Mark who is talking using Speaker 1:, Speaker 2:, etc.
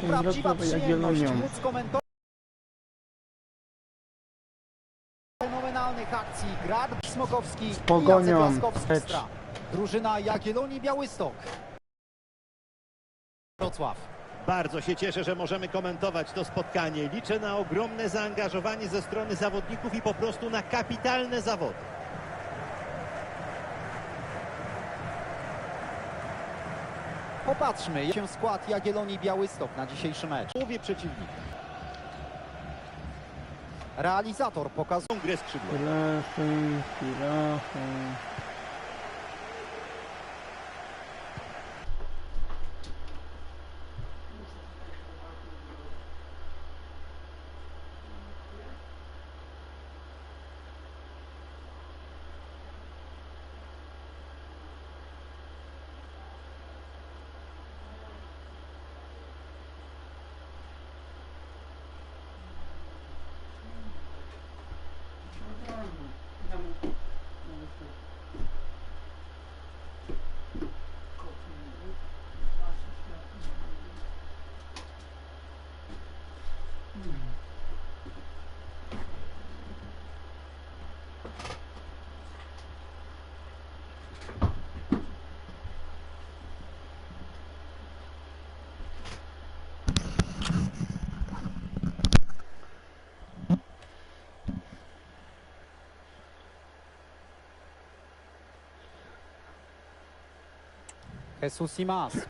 Speaker 1: to prawdziwa
Speaker 2: Wrocław
Speaker 1: przyjemność
Speaker 2: Jagiellonią.
Speaker 1: móc fenomenalnych akcji Grad Smokowski
Speaker 2: Pogonią.
Speaker 1: Laskowski
Speaker 2: Lecz.
Speaker 1: Stra. Drużyna Jagiellonii Białystok. Wrocław.
Speaker 3: Bardzo się cieszę, że możemy komentować to spotkanie. Liczę na ogromne zaangażowanie ze strony zawodników i po prostu na kapitalne zawody.
Speaker 1: Popatrzmy, jak się skład Jagiellonii Białystok na dzisiejszy mecz.
Speaker 3: Mówię przeciwnika.
Speaker 1: Realizator pokazuje
Speaker 3: grę skrzydłową.
Speaker 1: ressuscimas